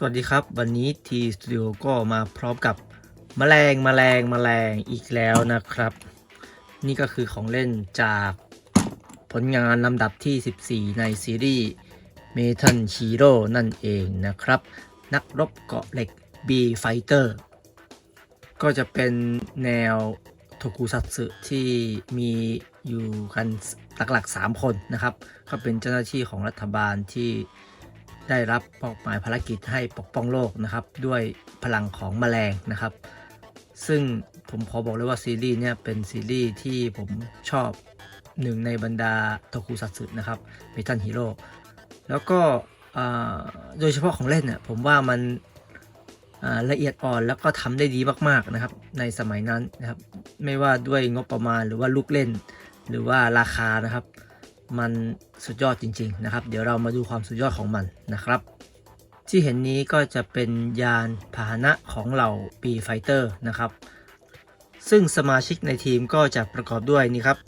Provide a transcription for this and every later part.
สวัสดีครับ วันนี้ทีสตูดิโอก็มาพร้อมกับแมลงแมลงแมลงอีกแล้วนะครับ นี่ก็คือของเล่นจากผลงานลำดับที่ 14 ในซีรีส์ m e t a l Hero นั่นเองนะครับ นักรบเกาะเหล็ก B Fighter ก็จะเป็นแนวโทคุซัตสึที่มีอยู่กันหลักๆ 3 คนนะครับ ก็เป็นเจ้าหน้าที่ของรัฐบาลที่ ได้รับมอบหมายภารกิจให้ปกป้องโลกนะครับ ด้วยพลังของแมลงนะครับ ซึ่งผมขอบอกเลยว่าซีรีส์เนี่ยเป็นซีรีส์ที่ผมชอบหนึ่งในบรรดาโทคุซัตสึนะครับเมทัลฮีโร่แล้วก็โดยเฉพาะของเล่นเนี่ยผมว่ามันละเอียดอ่อนแล้วก็ทำได้ดีมากๆนะครับ ในสมัยนั้นนะครับ ไม่ว่าด้วยงบประมาณหรือว่าลูกเล่น หรือว่าราคานะครับ มันสุดยอดจริง ๆ นะครับ เดี๋ยวเรามาดูความสุดยอดของมันนะครับ ที่เห็นนี้ก็จะเป็นยานพาหนะของเหล่าปีไฟเตอร์นะครับ ซึ่งสมาชิกในทีมก็จะประกอบด้วยนี่ครับ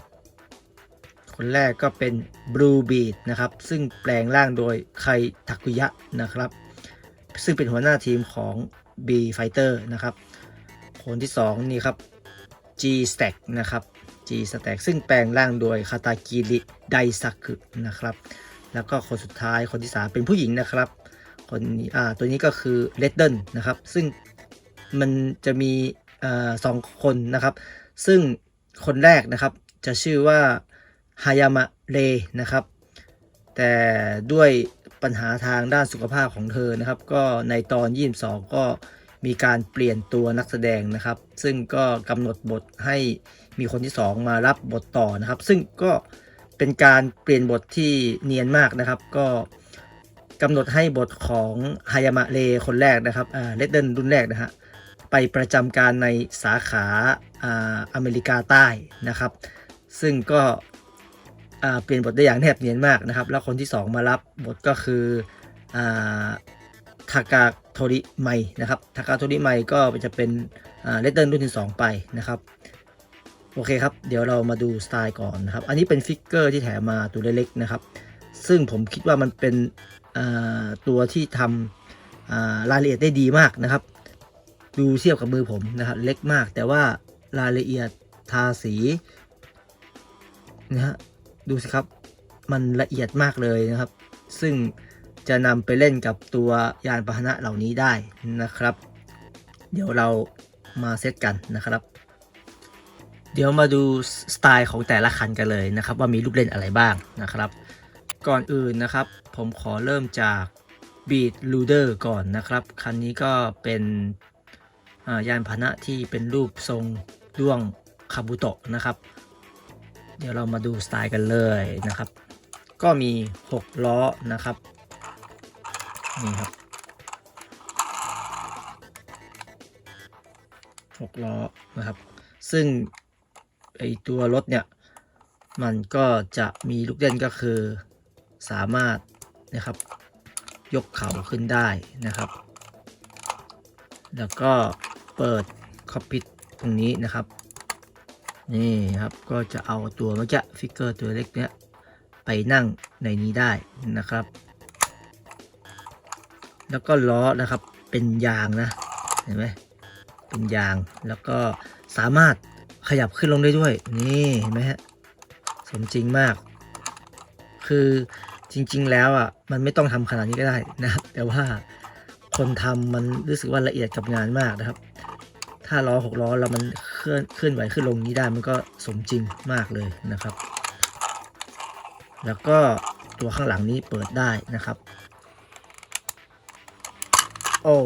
คนแรกก็เป็น Blue Beat นะครับ ซึ่งแปลงร่างโดยไคทักุยะนะครับ ซึ่งเป็นหัวหน้าทีมของ B Fighter นะครับ คนที่ 2 นี่ครับ G Stack นะครับ G Stack ซึ่งแปลงร่างโดยคาตากิริไดซักุนะครับ แล้วก็คนสุดท้ายคนที่3เป็นผู้หญิงนะครับ คนนี้อ่าตัวนี้ก็คือเลดเดิลนะครับ ซึ่งมันจะมีอ่าสองคนนะครับ ซึ่งคนแรกนะครับจะชื่อว่าฮายามะเรนะครับ แต่ด้วยปัญหาทางด้านสุขภาพของเธอนะครับ ก็ในตอน 22 ก็มีการเปลี่ยนตัวนักแสดงนะครับ ซึ่งก็กำหนดบทให้ มีคนที่ 2 มารับบทต่อนะครับ ซึ่งก็เป็นการเปลี่ยนบทที่เนียนมากนะครับ ก็กำหนดให้บทของฮายามะเรคนแรกนะครับอ่าเลดเดิลรุ่นแรกนะฮะไปประจำการในสาขาอ่าอเมริกาใต้นะครับ ซึ่งก็อ่าเปลี่ยนบทได้อย่างแนบเนียนมากนะครับ แล้วคนที่ 2 มารับบทก็คืออ่าทากาโทริไมนะครับทากาโทริไมก็จะเป็นเลดเดิลรุ่นที่ 2 ไปนะครับ โอเคครับ เดี๋ยวเรามาดูสไตล์ก่อนนะครับ อันนี้เป็นฟิกเกอร์ที่แถมมาตัวเล็กๆนะครับ ซึ่งผมคิดว่ามันเป็นตัวที่ทำรายละเอียดได้ดีมากนะครับ ดูเทียบกับมือผมนะครับ เล็กมาก แต่ว่ารายละเอียดทาสีนะฮะดูสิครับ มันละเอียดมากเลยนะครับ ซึ่งจะนำไปเล่นกับตัวยานพาหนะเหล่านี้ได้นะครับ เดี๋ยวเรามาเซตกันนะครับ เดี๋ยวมาดูสไตล์ของแต่ละคันกันเลยนะครับ ว่ามีลูกเล่นอะไรบ้างนะครับ ก่อนอื่นนะครับ ผมขอเริ่มจาก Beat Loader ก่อนนะครับ คันนี้ก็เป็นอ่ายานพาหนะที่เป็นรูปทรงด้วงคาบุโตะนะครับ เดี๋ยวเรามาดูสไตล์กันเลยนะครับ ก็มี 6 ล้อนะครับนี่ครับ6ล้อนะครับ ซึ่ง ไอตัวรถเนี่ย มันก็จะมีลูกเล่นก็คือสามารถนะครับ ยกเข่าขึ้นได้นะครับ แล้วก็เปิดคอปพิทตรงนี้นะครับ นี่ครับก็จะเอาตัวเมื่อกี้ฟิกเกอร์ตัวเล็กเนี้ยไปนั่งในนี้ได้นะครับ แล้วก็ล้อนะครับเป็นยางนะเห็นไหมเป็นยางแล้วก็สามารถ ขยับขึ้นลงได้ด้วย นี่เห็นไหมฮะ สมจริงมาก คือจริง ๆ แล้วอะ มันไม่ต้องทำขนาดนี้ก็ได้นะครับ แต่ว่าคนทำมันรู้สึกว่าละเอียดกับงานมากนะครับ ถ้าล้อหกล้อแล้วมันเคลื่อนเคลื่อนไหวขึ้นลงนี้ได้มันก็สมจริงมากเลยนะครับ แล้วก็ตัวข้างหลังนี้เปิดได้นะครับ โอ้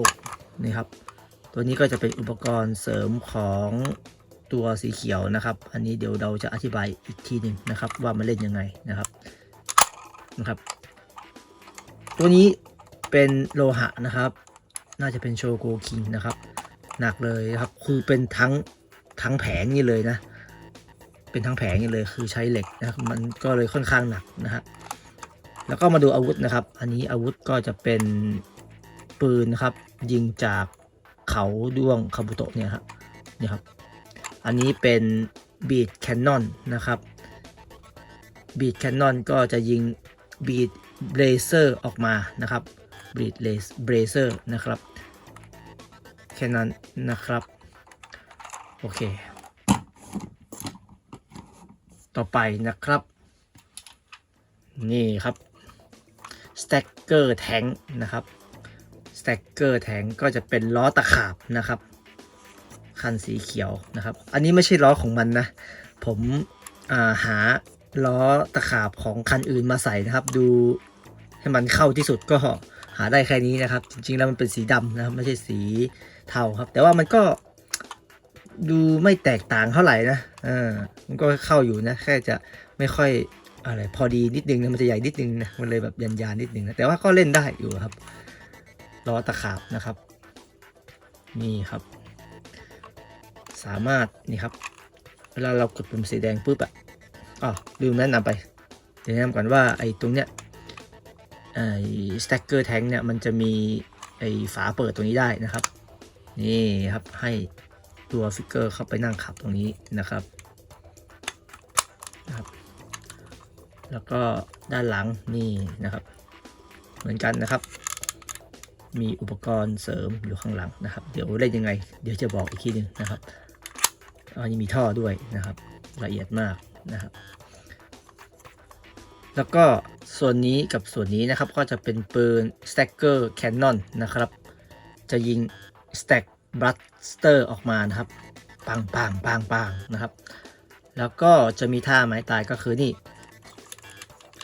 นี่ครับ ตัวนี้ก็จะเป็นอุปกรณ์เสริมของ ตัวสีเขียวนะครับ อันนี้เดี๋ยวเราจะอธิบายอีกทีหนึ่งนะครับ ว่ามันเล่นยังไงนะครับนะครับ ตัวนี้เป็นโลหะนะครับ น่าจะเป็นโชโกคิงนะครับหนักเลยครับคือเป็นทั้งทั้งแผงนี่เลยนะ เป็นทั้งแผงนี่เลยคือใช้เหล็กนะครับมันก็เลยค่อนข้างหนักนะฮะแล้วก็มาดูอาวุธนะครับ อันนี้อาวุธก็จะเป็นปืนนะครับ ยิงจากเขาด้วงคาบุโตะเนี่ยครับนี่ครับ อันนี้เป็นบีดแคนนอนนะครับบีดแคนนอนก็จะยิงบีดเบรเซอร์ออกมานะครับบีดเบรเซอร์นะครับแค่นั้นนะครับ โอเค ต่อไปนะครับ นี่ครับ Stacker Tank นะครับ Stacker Tank ก็จะเป็นล้อตะขาบนะครับ คันสีเขียวนะครับ อันนี้ไม่ใช่ล้อของมันนะ ผมาหาล้อตะขาบของคันอื่นมาใส่นะครับ ดูให้มันเข้าที่สุดก็หาได้แค่นี้นะครับ จริงๆแล้วมันเป็นสีดำนะครับไม่ใช่สีเทาครับ แต่ว่ามันก็ดูไม่แตกต่างเท่าไหร่นะเออมันก็เข้าอยู่นะ แค่จะไม่ค่อยอะไรพอดีนิดนึงนะมันจะใหญ่นิดนึงนะมันเลยแบบยันยานนิดนึงนะแต่ว่าก็เล่นได้อยู่ครับล้อตะขาบนะครับ นี่ครับ สามารถนี่ครับ เวลาเรากดปุ่มสีแดงปุ๊บอะอ๋อลืมแนะนำไปเดี๋ยวแนะนำก่อนว่าไอ้ตรงเนี้ยไอ้ stacker tank เนี่ยมันจะมีไอ้ฝาเปิดตรงนี้ได้นะครับ นี่ครับให้ตัวฟิกเกอร์เข้าไปนั่งขับตรงนี้นะครับนะครับ แล้วก็ด้านหลังนี่นะครับ เหมือนกันนะครับ มีอุปกรณ์เสริมอยู่ข้างหลังนะครับ เดี๋ยวเล่นยังไง เดี๋ยวจะบอกอีกทีหนึ่งนะครับ อันนี้มีท่อด้วยนะครับละเอียดมากนะครับ แล้วก็ส่วนนี้กับส่วนนี้นะครับก็จะเป็นปืน Stacker Cannon นะครับ จะยิง Stack Blaster ออกมานะครับ ปังปังปังปังนะครับ แล้วก็จะมีท่าไม้ตายก็คือนี่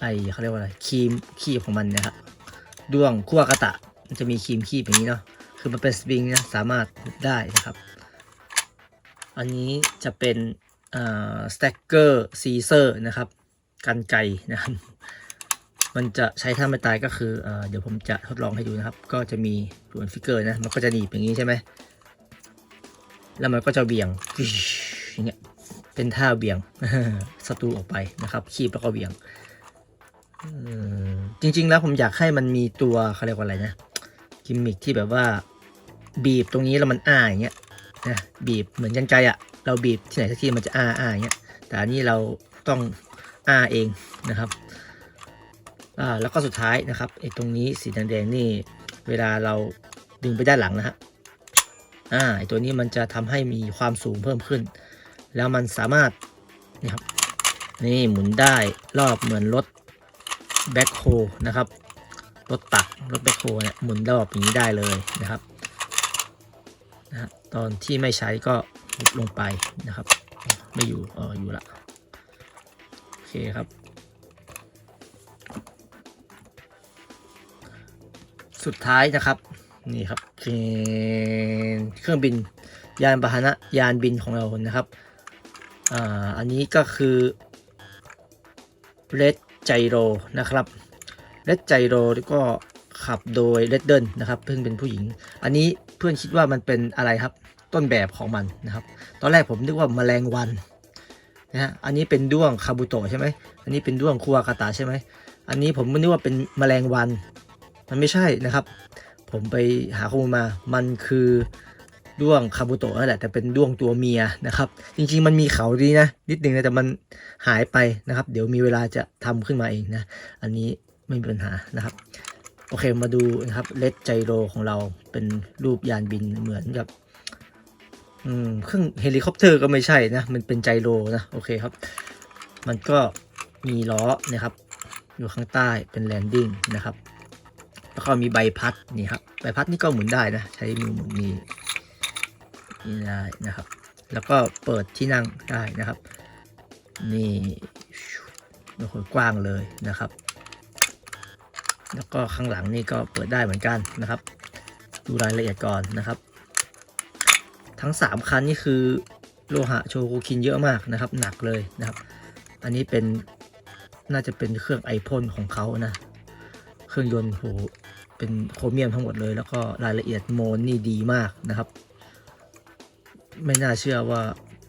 ไอเขาเรียกว่าอะไรครีมคีบของมันนะครับด้วงคั่วกระตะมันจะมีครีมคีบอย่างนี้เนาะคือมันเป็นสปริงนะสามารถได้นะครับ อันนี้จะเป็นสแต็กเกอร์ซีเซอร์นะครับกันไกรนะครับ มันจะใช้ท่าไม่ตายก็คือเอเดี๋ยวผมจะทดลองให้ดูนะครับ ก็จะมีส่วนฟิกเกอร์นะ มันก็จะหนีบอย่างนี้ใช่ไหม แล้วมันก็จะเบี่ยงอย่างเงี้ย เป็นท่าเบี่ยงศัตรูออกไปนะครับคีบแล้วก็เบี่ยง จริง ๆ แล้วผมอยากให้มันมีตัวเขาเรียกว่าอะไรนะ กิมมิคที่แบบว่าบีบตรงนี้แล้วมันอ้าอย่างเงี้ย นะบีบเหมือนกันไกรอะเราบีบที่ไหนสักที่มันจะอ้าอ้าอย่างเงี้ยแต่อันนี้เราต้องอ้าเองนะครับอ่าแล้วก็สุดท้ายนะครับไอ้ตรงนี้สีแดงๆนี่เวลาเราดึงไปด้านหลังนะฮะอ่าไอ้ตัวนี้มันจะทำให้มีความสูงเพิ่มขึ้น แล้วมันสามารถนี่ครับนี่หมุนได้รอบเหมือนรถแบ็คโฮนะครับรถตักรถแบ็คโฮเนี่ยหมุนรอบอย่างนี้ได้เลยนะครับ ตอนที่ไม่ใช้ก็หุบลงไปนะครับ ไม่อยู่อ๋ออยู่ละโอเคครับ สุดท้ายนะครับนี่ครับเครื่องบินยานพาหนะยานบินของเรานะครับอ่าอันนี้ก็คือเ e ดไจโรนะครับเ e ดไจโรก็ขับโดยเ e ดเดิลนะครับเพิ่งเป็นผู้หญิง อันนี้เพื่อนคิดว่ามันเป็นอะไรครับ ต้นแบบของมันนะครับ ตอนแรกผมนึกว่าแมลงวันนะฮะอันนี้เป็นด้วงคาบุโตใช่ไหมอันนี้เป็นด้วงคัวกาตาใช่ไหมอันนี้ผมนึกว่าเป็นแมลงวัน มันไม่ใช่นะครับ ผมไปหาข้อมูลมา มันคือด้วงคาบุโตะนั่นแหละแต่เป็นด้วงตัวเมียนะครับ จริงๆมันมีเขาดีนะ นิดนึงนะแต่มันหายไปนะครับ เดี๋ยวมีเวลาจะทำขึ้นมาเองนะ อันนี้ไม่มีปัญหานะครับ โอเคมาดูนะครับเลดไจโรของเราเป็นรูปยานบินเหมือนกับ อืมเครื่องเฮลิคอปเตอร์ก็ไม่ใช่นะ มันเป็นไจโรนะโอเคครับ มันก็มีล้อนะครับ อยู่ข้างใต้เป็นแลนดิ้งนะครับ แล้วก็มีใบพัดนี่ครับใบพัดนี่ก็หมุนได้นะ ใช้มือหมุนนี่นี่ได้นะครับ แล้วก็เปิดที่นั่งได้นะครับ นี่โอ้โหกว้างเลยนะครับ แล้วก็ข้างหลังนี่ก็เปิดได้เหมือนกันนะครับ ดูรายละเอียดก่อนนะครับ ทั้ง 3 คันนี่คือโลหะโชกุคินเยอะมากนะครับ หนักเลยนะครับ อันนี้เป็นน่าจะเป็นเครื่องไอพ่นของเขานะ เครื่องยนต์โหเป็นโครเมียมทั้งหมดเลย แล้วก็รายละเอียดโมนนี่ดีมากนะครับ ไม่น่าเชื่อว่า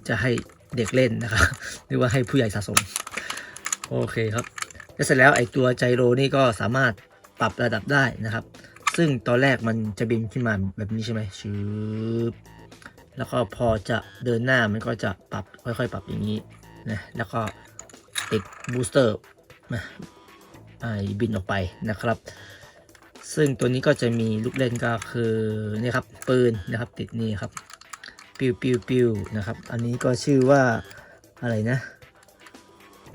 จะให้เด็กเล่นนะครับหรือว่าให้ผู้ใหญ่สะสม โอเคครับแล้วเสร็จแล้วไอตัวไจโรนี่ก็สามารถปรับระดับได้นะครับ ซึ่งตอนแรกมันจะบินขึ้นมาแบบนี้ใช่ไหมชืบ แล้วก็พอจะเดินหน้ามันก็จะปรับค่อยๆ ปรับอย่างนี้นะแล้วก็ติดบูสเตอร์นะไอบินออกไปนะครับ ซึ่งตัวนี้ก็จะมีลูกเล่นก็คือนี่ครับปืนนะครับติดนี่ครับปิวปิวปิวนะครับ อันนี้ก็ชื่อว่าอะไรนะ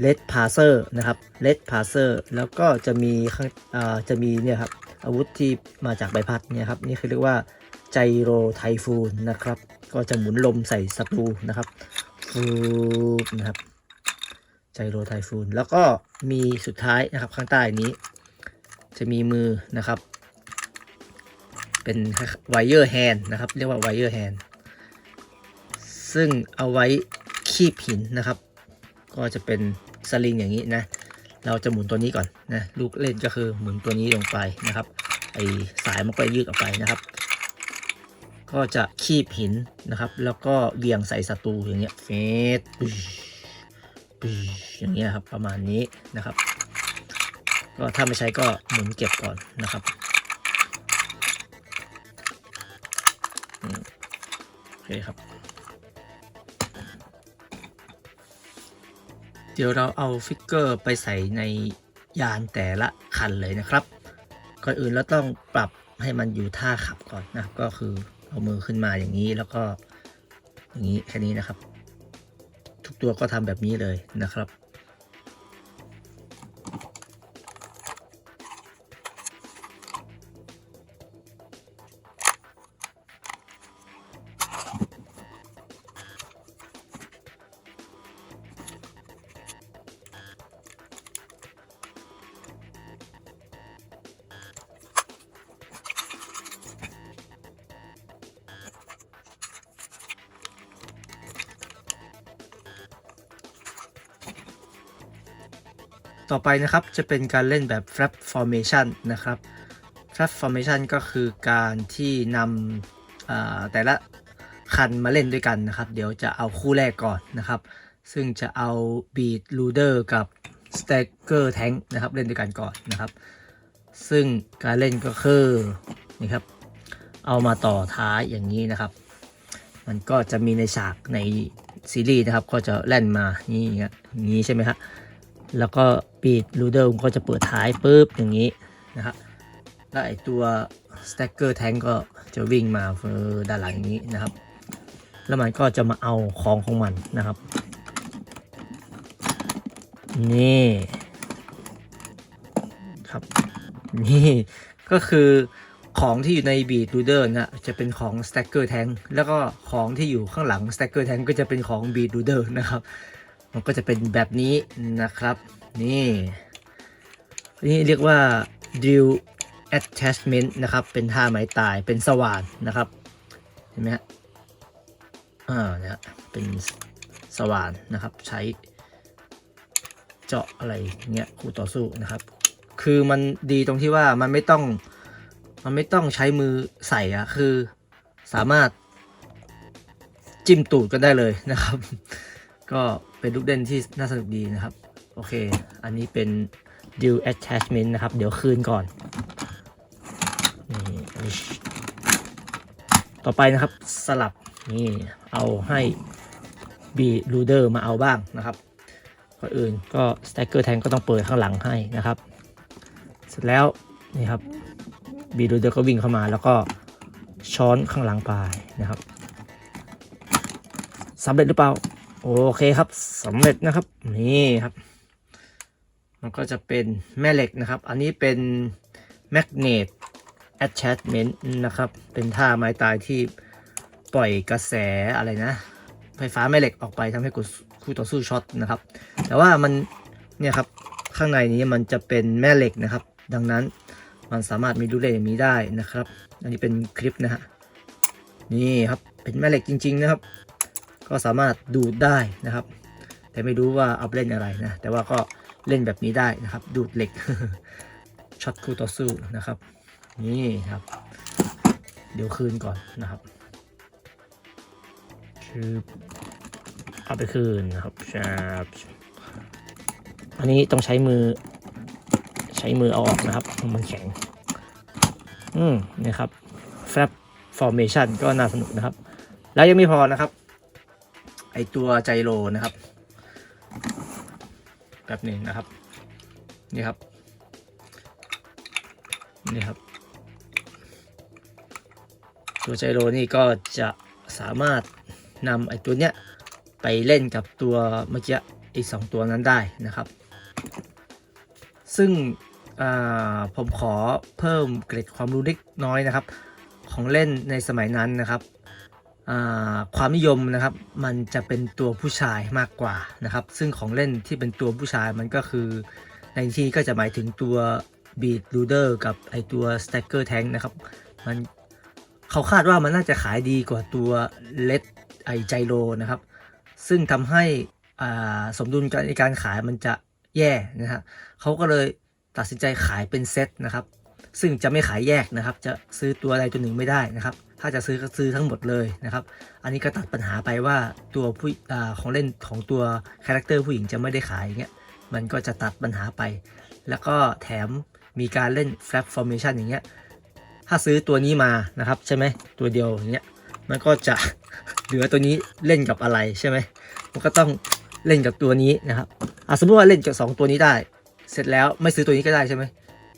Red p a s s e r นะครับ Red p a s s e r แล้วก็จะมีข้างอ่าจะมีเนี่ยครับอาวุธที่มาจากใบพัดเนี่ยครับนี่คือเรียกว่าไจโรไทฟูนนะครับ ก็จะหมุนลมใส่ศัตรูนะครับฟูบนะครับไจโรไทฟูนแล้วก็มีสุดท้ายนะครับข้างใต้นี้ จะมีมือนะครับ เป็นไวเออร์แฮนนะครับ เรียกว่าไวเออร์แฮนซึ่งเอาไว้คีบหินนะครับ ก็จะเป็นสลิงอย่างนี้นะ เราจะหมุนตัวนี้ก่อนนะ ลูกเล่นก็คือหมุนตัวนี้ลงไปนะครับไอสายมันก็ยืดออกไปนะครับ ก็จะคีบหินนะครับ แล้วก็เบี่ยงใส่ศัตรูอย่างเงี้ยเฟสอย่างเงี้ยครับประมาณนี้นะครับ ก็ถ้าไม่ใช้ก็หมุนเก็บก่อนนะครับโอเคครับ เดี๋ยวเราเอาฟิกเกอร์ไปใส่ในยานแต่ละคันเลยนะครับก่อนอื่นเราต้องปรับให้มันอยู่ท่าขับก่อนนะก็คือ เอามือขึ้นมาอย่างนี้แล้วก็อย่างนี้แค่นี้นะครับ ทุกตัวก็ทำแบบนี้เลยนะครับ ต่อไปนะครับจะเป็นการเล่นแบบ flap formation นะครับ flap formation ก็คือการที่นำแต่ละคันมาเล่นด้วยกันนะครับ เดี๋ยวจะเอาคู่แรกก่อนนะครับ ซึ่งจะเอา beat loader กับ stagger tank นะครับเล่นด้วยกันก่อนนะครับ ซึ่งการเล่นก็คือนี่ครับเอามาต่อท้ายอย่างนี้นะครับ มันก็จะมีในฉากในซีรีส์นะครับ ก็จะแล่นมานี่อย่างเงี้ยอย่างนี้ใช่ไหมฮะแล้วก็ ปีดรูเดอร์ก็จะเปิดท้ายปุ๊บอย่างนี้นะครับแล้วไอตัว stacker tank ก็จะวิ่งมาเฟอด้านหลังอย่างนี้นะครับ แล้วมันก็จะมาเอาของของมันนะครับ นี่ครับนี่ก็คือของที่อยู่ในบีดรูเดอร์นะจะเป็นของ stacker tank แล้วก็ของที่อยู่ข้างหลัง stacker tank ก็จะเป็นของบีดรูเดอร์นะครับ มันก็จะเป็นแบบนี้นะครับ นี่ นี่เรียกว่า drill attachment นะครับ เป็นท่าไม้ตาย เป็นสว่านนะครับ เห็นไหมฮะ อ่าเนี่ยเป็นสว่านนะครับ ใช้เจาะอะไรเงี้ยคู่ต่อสู้นะครับ คือมันดีตรงที่ว่ามันไม่ต้อง มันไม่ต้องใช้มือใส่อะคือสามารถจิ้มตูดกันได้เลยนะครับ ก็เป็นลูกเด่นที่น่าสนุกดีนะครับ โอเค อันนี้เป็น dual attachment นะครับ เดี๋ยวคืนก่อน นี่ ต่อไปนะครับสลับ นี่ เอาให้ B loader มาเอาบ้างนะครับก่อนอื่นก็ stacker tank ก็ต้องเปิดข้างหลังให้นะครับ เสร็จแล้ว นี่ครับ B loader ก็วิ่งเข้ามาแล้วก็ช้อนข้างหลังไปนะครับสำเร็จหรือเปล่า โอเคครับสำเร็จนะครับ นี่ครับ มันก็จะเป็นแม่เหล็กนะครับ อันนี้เป็น magnet attachment นะครับ เป็นท่าไม้ตายที่ปล่อยกระแสอะไรนะ ไฟฟ้าแม่เหล็กออกไปทำให้คู่ต่อสู้ช็อตนะครับ แต่ว่ามันเนี่ยครับข้างในนี้มันจะเป็นแม่เหล็กนะครับ ดังนั้นมันสามารถมีดูเลอย่างนี้ได้นะครับ อันนี้เป็นคลิปนะฮะ นี่ครับ เป็นแม่เหล็กจริง ๆ นะครับ ก็สามารถดูดได้นะครับ แต่ไม่รู้ว่าเอาไปเล่นอะไรนะ แต่ว่าก็ เล่นแบบนี้ได้นะครับ ดูดเหล็กช็อตคู่ต่อสู้นะครับ นี่ครับ เดี๋ยวคืนก่อนนะครับชืบเอาไปคืนนะครับชาบอันนี้ต้องใช้มือ ใช้มือเอาออกนะครับ มันแข็ง อืมนี่ครับ flap formation ก็น่าสนุกนะครับ แล้วยังไม่พอนะครับ ไอตัวไจโรนะครับ แบบหนึ่งนะครับ นี่ครับ นี่ครับ ตัวไจโรนี่ก็จะสามารถนำไอ้ตัวเนี้ยไปเล่นกับตัวเมื่อกี้อีก 2 ตัวนั้นได้นะครับ ซึ่งผมขอเพิ่มเกร็ดความรู้เล็กน้อยนะครับ ของเล่นในสมัยนั้นนะครับ ความนิยมนะครับมันจะเป็นตัวผู้ชายมากกว่านะครับ ซึ่งของเล่นที่เป็นตัวผู้ชายมันก็คือในที่นี้ก็จะหมายถึงตัว Beat Loader กับไอตัว Stacker Tank นะครับมันเขาคาดว่ามันน่าจะขายดีกว่าตัวเลดไอไจโรนะครับ ซึ่งทำให้สมดุลการในการขายมันจะแย่นะฮะเขาก็เลยตัดสินใจขายเป็นเซตนะครับ ซึ่งจะไม่ขายแยกนะครับ จะซื้อตัวใดตัวหนึ่งไม่ได้นะครับ ถ้าจะซื้อก็ซื้อทั้งหมดเลยนะครับ อันนี้ก็ตัดปัญหาไปว่าตัวผู้อของเล่นของตัวคาแรคเตอร์ผู้หญิงจะไม่ได้ขายอย่างเงี้ย มันก็จะตัดปัญหาไป แล้วก็แถมมีการเล่น flap formation อย่างเงี้ย ถ้าซื้อตัวนี้มานะครับใช่ไหมตัวเดียวอย่างเงี้ย มันก็จะเหลือตัวนี้เล่นกับอะไรใช่ไหม มันก็ต้องเล่นกับตัวนี้นะครับอะสมมติว่าเล่นกับสองตัวนี้ได้ เสร็จแล้วไม่ซื้อตัวนี้ก็ได้ใช่ไหม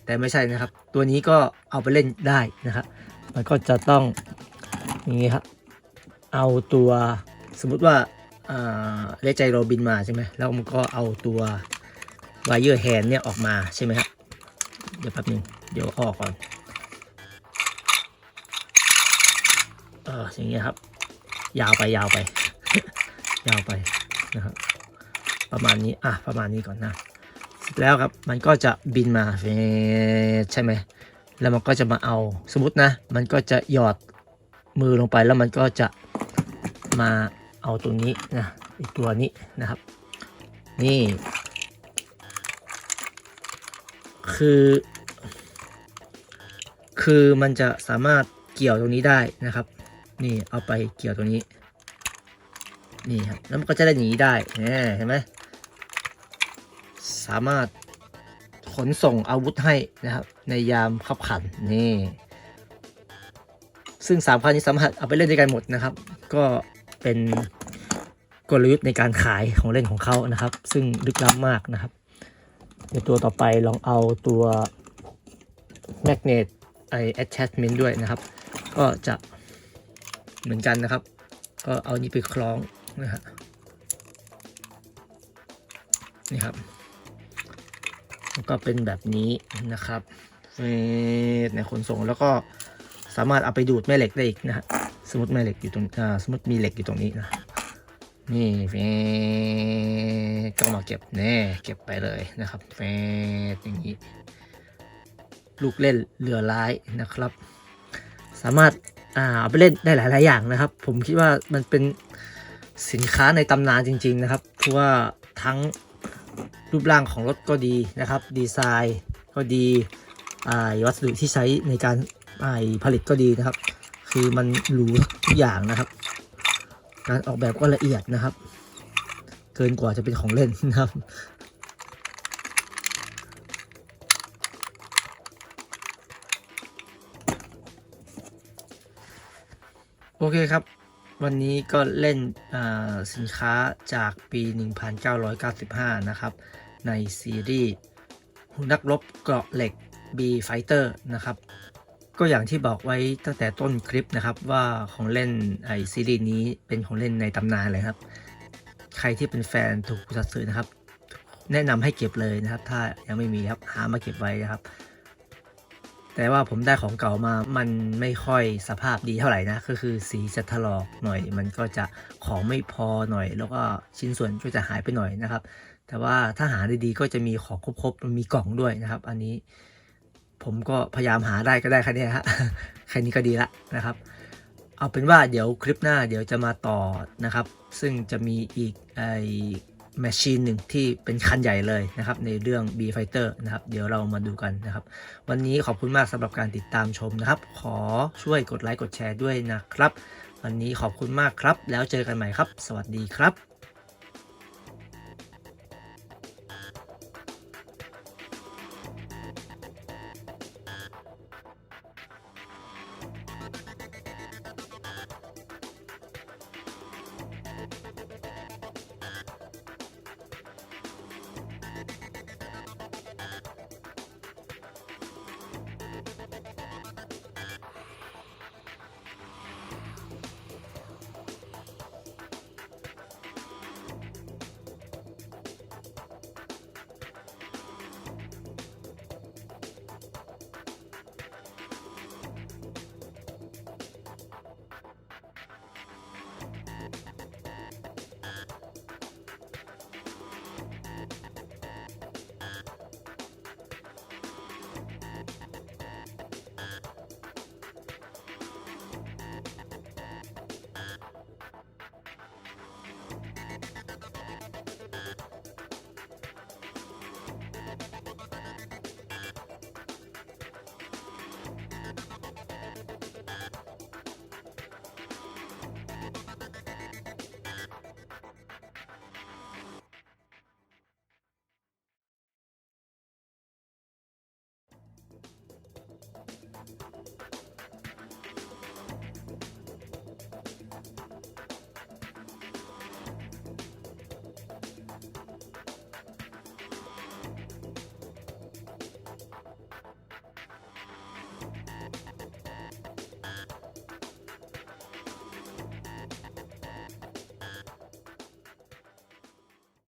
แต่ไม่ใช่นะครับ ตัวนี้ก็เอาไปเล่นได้นะครับ มันก็จะต้องอย่างนี้ครับเอาตัวสมมุติว่าอ่าเลใจโรบินมาใช่ไหมแล้วมันก็เอาตัววายเยอร์แฮนเนี่ยออกมาใช่ไหมครับเดี๋ยวแป๊บนึงเดี๋ยวออกก่อนเอออย่างเงี้ยครับ ยาวไปยาวไป ยาวไปนะครับประมาณนี้อะประมาณนี้ก่อนนะแล้วครับมันก็จะบินมาใช่ไหม แล้วมันก็จะมาเอาสมมตินะ มันก็จะหยอดมือลงไปแล้วมันก็จะมาเอาตัวนี้นะอีกตัวนี้นะครับ นี่ คือ คือมันจะสามารถเกี่ยวตรงนี้ได้นะครับ นี่เอาไปเกี่ยวตรงนี้ นี่ครับแล้วมันก็จะได้อย่างนี้ได้เห็นไหมสามารถ ขนส่งอาวุธให้นะครับ ในยามขับขันนี่ซึ่งสามคันนี้สามารถเอาไปเล่นด้วยกันหมดนะครับ ก็เป็นกลยุทธ์ในการขายของเล่นของเขานะครับ ซึ่งลึกล้ำมากนะครับ ในตัวต่อไปลองเอาตัว magnet ไอ attachment ด้วยนะครับ ก็จะเหมือนกันนะครับ ก็เอานี้ไปคล้องนะฮะนี่ครับ ก็เป็นแบบนี้นะครับเฟดในขนส่งแล้วก็สามารถเอาไปดูดแม่เหล็กได้อีกนะฮะสมมติแม่เหล็กอยู่ตรงอ่าสมมติมีเหล็กอยู่ตรงนี้นะนี่เฟก็มาเก็บแน่เก็บไปเลยนะครับเฟอย่างนี้ ลูกเล่นเหลือร้ายนะครับ สามารถอ่าเอาไปเล่นได้หลาย ๆ อย่างนะครับ ผมคิดว่ามันเป็นสินค้าในตำนานจริง ๆ นะครับเพราะว่าทั้ง รูปร่างของรถก็ดีนะครับ ดีไซน์ก็ดีวัสดุที่ใช้ในการผลิตก็ดีนะครับ คือมันหรูทุกอย่างนะครับ การออกแบบก็ละเอียดนะครับ เกินกว่าจะเป็นของเล่นนะครับโอเคครับ วันนี้ก็เล่นสินค้าจากปี 1995 นะครับ ในซีรีส์นักรบเกราะเหล็ก B Fighter นะครับ ก็อย่างที่บอกไว้ตั้งแต่ต้นคลิปนะครับว่าของเล่นไอซีรีส์นี้เป็นของเล่นในตำนานเลยครับ ใครที่เป็นแฟนถูกสัตว์สื่อนะครับ แนะนำให้เก็บเลยนะครับ ถ้ายังไม่มีครับหามาเก็บไว้นะครับ แต่ว่าผมได้ของเก่ามามันไม่ค่อยสภาพดีเท่าไหร่นะก็คือสีจะถลอกหน่อย มันก็จะของไม่พอหน่อย แล้วก็ชิ้นส่วนก็จะหายไปหน่อยนะครับ แต่ว่าถ้าหาได้ดีก็จะมีของครบๆมีกล่องด้วยนะครับ อันนี้ผมก็พยายามหาได้ก็ได้แค่นี้ฮะแค่นี้ก็ดีละนะครับ เอาเป็นว่าเดี๋ยวคลิปหน้าเดี๋ยวจะมาต่อนะครับ ซึ่งจะมีอีกไอ แมชชีนหนึ่งที่เป็นคันใหญ่เลยนะครับในเรื่อง B Fighter นะครับเดี๋ยวเรามาดูกันนะครับ วันนี้ขอบคุณมากสำหรับการติดตามชมนะครับ ขอช่วยกดไลค์กดแชร์ด้วยนะครับ วันนี้ขอบคุณมากครับ แล้วเจอกันใหม่ครับ สวัสดีครับ